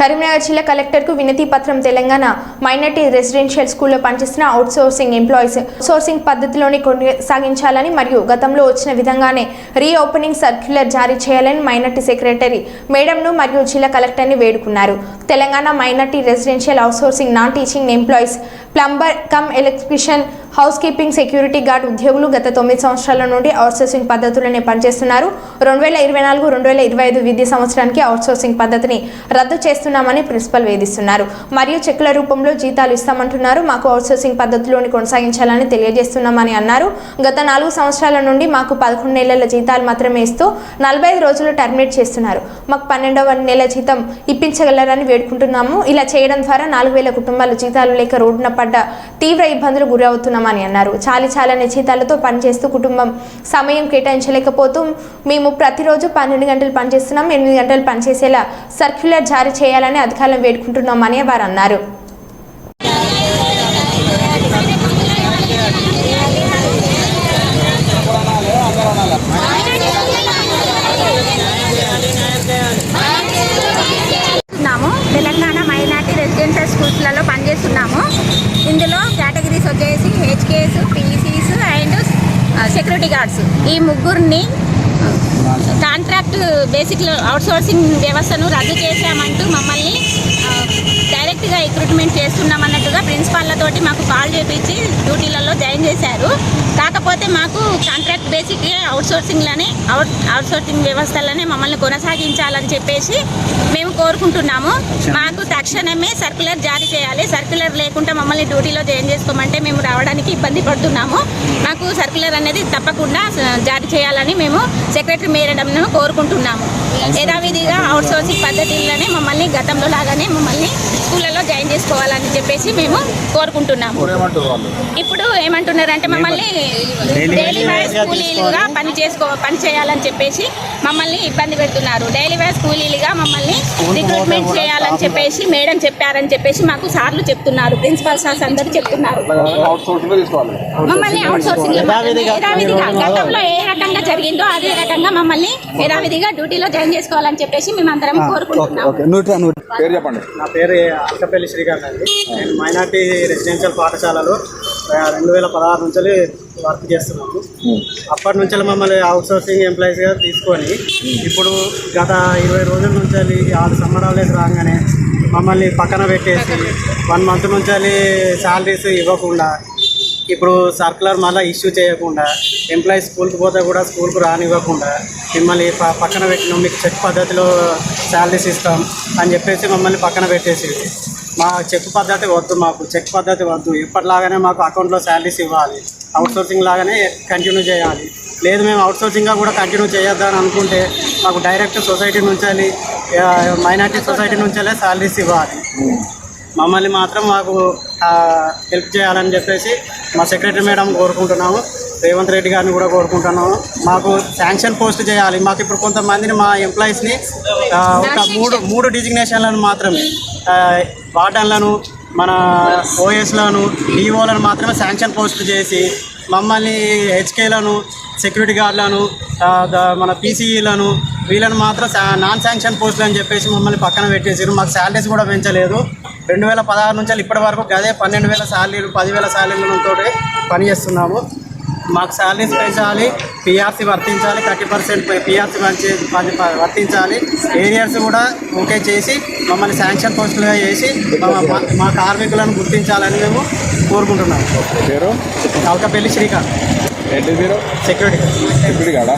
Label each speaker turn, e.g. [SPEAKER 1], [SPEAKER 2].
[SPEAKER 1] కరీంనగర్ జిల్లా కలెక్టర్కు వినతి పత్రం తెలంగాణ మైనార్టీ రెసిడెన్షియల్ స్కూల్లో పనిచేస్తున్న అవుట్ సోర్సింగ్ ఎంప్లాయీస్ సోర్సింగ్ పద్ధతిలోనే కొనసాగించాలని మరియు గతంలో వచ్చిన విధంగానే రీ ఓపెనింగ్ సర్క్యులర్ జారీ చేయాలని మైనార్టీ సెక్రటరీ మేడంను మరియు జిల్లా కలెక్టర్ని వేడుకున్నారు. Telangana minority residential outsourcing non teaching employees plumber cum electrician housekeeping security guard ఉద్యోగులు గత తొమ్మిది సంవత్సరాల నుండి అవుట్సోర్సింగ్ పద్ధతులనే పనిచేస్తున్నారు. రెండు వేల ఇరవై నాలుగు రెండు వేల ఇరవై ఐదు విద్యా సంవత్సరానికి అవుట్సోర్సింగ్ పద్ధతిని రద్దు చేస్తున్నామని ప్రిన్సిపల్ వేధిస్తున్నారు. మరియు చెక్కుల రూపంలో జీతాలు ఇస్తామంటున్నారు. మాకు అవుట్సోర్సింగ్ పద్ధతిలోని కొనసాగించాలని తెలియజేస్తున్నామని అన్నారు. గత నాలుగు సంవత్సరాల నుండి మాకు పదకొండు నెలల జీతాలు మాత్రమే ఇస్తూ నలభై ఐదు రోజులు టర్మినేట్ చేస్తున్నారు. మాకు పన్నెండవ నెల జీతం ఇప్పించగలరని వేడుకుంటున్నాము. ఇలా చేయడం ద్వారా నాలుగు వేల కుటుంబాలు జీతాలు లేక రోడ్డున పడ్డ తీవ్ర ఇబ్బందులు గురవుతున్నామని అని అన్నారు. చాలి చాలని జీతాలతో పనిచేస్తూ కుటుంబం సమయం కేటాయించలేకపోతూ మేము ప్రతిరోజు పన్నెండు గంటలు పనిచేస్తున్నాం ఎనిమిది గంటలు పనిచేసేలా సర్క్యులర్ జారీ చేయాలని అధికారులను వేడుకుంటున్నామని వారు అన్నారు.
[SPEAKER 2] చేస్తున్నాము తెలంగాణ మైనార్టీ రెసిడెన్షియల్ స్కూల్స్లలో పనిచేస్తున్నాము. ఇందులో కేటగిరీస్ వచ్చేసి HKS PCs and security guards ఈ ముగ్గురిని కాంట్రాక్ట్ బేసిక్ అవుట్సోర్సింగ్ వ్యవస్థను రద్దు చేశామంటూ మమ్మల్ని డైరెక్ట్గా రిక్రూట్మెంట్ చేస్తున్నామన్నట్టుగా ప్రిన్సిపాల్లతోటి మాకు కాల్ చేపించి డ్యూటీలలో జాయిన్ చేశారు. కాకపోతే మాకు కాంట్రాక్ట్ బేసిక్ అవుట్సోర్సింగ్లోనే అవుట్ అవుట్సోర్సింగ్ వ్యవస్థలనే మమ్మల్ని కొనసాగించాలని చెప్పేసి మేము కోరుకుంటున్నాము. మాకు తక్షణమే సర్క్యులర్ జారీ చేయాలి. సర్క్యులర్ లేకుండా మమ్మల్ని డ్యూటీలో జాయిన్ చేసుకోమంటే మేము రావడానికి ఇబ్బంది పడుతున్నాము. మాకు సర్క్యులర్ అనేది తప్పకుండా జారీ చేయాలని మేము సెక్రటరీ మేరడంను కోరుకుంటున్నాము. యథావిధిగా అవుట్సోర్సింగ్ పద్ధతిలోనే మమ్మల్ని గతంలో లాగానే మమ్మల్ని స్కూళ్ళలో జాయిన్ చేసుకోవాలని చెప్పేసి మేము కోరుకుంటున్నాము. ఇప్పుడు ఏమంటున్నారంటే మమ్మల్ని డైలీ వేస్ కూలీలుగా పని చేసుకో పని చేయాలని చెప్పేసి మమ్మల్ని ఇబ్బంది పెడుతున్నారు. డైలీ వేస్ కూలీలుగా మమ్మల్ని రిక్రూట్మెంట్ చేయాలని చెప్పేసి మేడం చెప్పారని చెప్పేసి మాకు సార్లు చెప్తున్నారు. ప్రిన్సిపల్ సార్స్ అందరూ చెప్తున్నారు. మమ్మల్ని అవుట్ సోర్సింగ్ యథావిధిగా గతంలో ఏ రకంగా జరిగిందో అదే రకంగా మమ్మల్ని యథావిధిగా డ్యూటీలో జాయిన్ చేసుకోవాలని చెప్పేసి మేమందరం కోరుకుంటున్నాం
[SPEAKER 3] పేరు చెప్పండి.
[SPEAKER 4] నా పేరు అక్కపల్లి శ్రీకాంత్ అండి. నేను మైనార్టీ రెసిడెన్షియల్ పాఠశాలలో రెండు వేల పదహారు నుంచి వర్క్ చేస్తున్నాము. అప్పటి నుంచి మమ్మల్ని అవుట్ సోర్సింగ్ ఎంప్లాయీస్గా తీసుకొని ఇప్పుడు గత ఇరవై రోజుల నుంచి ఆరు సమ్మర్ హాలిడేస్ రాగానే మమ్మల్ని పక్కన పెట్టేసి వన్ మంత్ నుంచి శాలరీస్ ఇవ్వకుండా ఇప్పుడు సర్కులర్ మళ్ళీ ఇష్యూ చేయకుండా ఎంప్లాయీ స్కూల్కి పోతే కూడా స్కూల్కి రానివ్వకుండా మిమ్మల్ని పక్కన పెట్టినాం మీకు చెక్ పద్ధతిలో శాలరీస్ ఇస్తాం అని చెప్పేసి మమ్మల్ని పక్కన పెట్టేసి మా చెక్ పద్ధతి వద్దు మాకు చెక్ పద్ధతి వద్దు. ఎప్పటిలాగానే మాకు అకౌంట్లో శాలరీస్ ఇవ్వాలి. అవుట్సోర్సింగ్ లాగానే కంటిన్యూ చేయాలి. లేదు మేము అవుట్సోర్సింగ్గా కూడా కంటిన్యూ చేయొద్దని అనుకుంటే మాకు డైరెక్ట్ సొసైటీ నుంచి మైనార్టీ సొసైటీ నుంచే శాలరీస్ ఇవ్వాలి. మమ్మల్ని మాత్రం మాకు హెల్ప్ చేయాలని చెప్పేసి మా సెక్రటరీ మేడం కోరుకుంటున్నాము. రేవంత్ రెడ్డి గారిని కూడా కోరుకుంటున్నాము. మాకు శాంక్షన్ పోస్ట్ చేయాలి. మాకు ఇప్పుడు కొంతమందిని మా ఎంప్లాయీస్ని ఒక మూడు మూడు డిజిగ్నేషన్లను మాత్రమే వార్డన్లను మన ఓఎస్లను డిఓలను మాత్రమే శాంక్షన్ పోస్ట్ చేసి మమ్మల్ని హెచ్కేలను సెక్యూరిటీ గార్డులను మన పీసీఈలను వీళ్ళని మాత్రం నాన్ శాంక్షన్ పోస్టులు అని చెప్పేసి మమ్మల్ని పక్కన పెట్టేసారు మాకు శాలరీస్ కూడా పెంచలేదు. రెండు వేల పదహారు నుంచి ఇప్పటి వరకు గదే పన్నెండు వేల శాలరీలు పదివేల శాలరీలతో పనిచేస్తున్నాము. మాకు శాలరీస్ పెంచాలి పిఆర్సీ వర్తించాలి థర్టీ పర్సెంట్ పిఆర్సీ మంచి వర్తించాలి. ఏరియాస్ కూడా ఓకే చేసి మమ్మల్ని శాంక్షన్ పోస్టులుగా చేసి మా- మా- మా కార్మికులను గుర్తించాలని మేము కోరుకుంటున్నాము.
[SPEAKER 3] పేరు
[SPEAKER 4] కవకపల్లి శ్రీకాంత్. సెక్యూరిటీ
[SPEAKER 3] ఇప్పుడు కాడా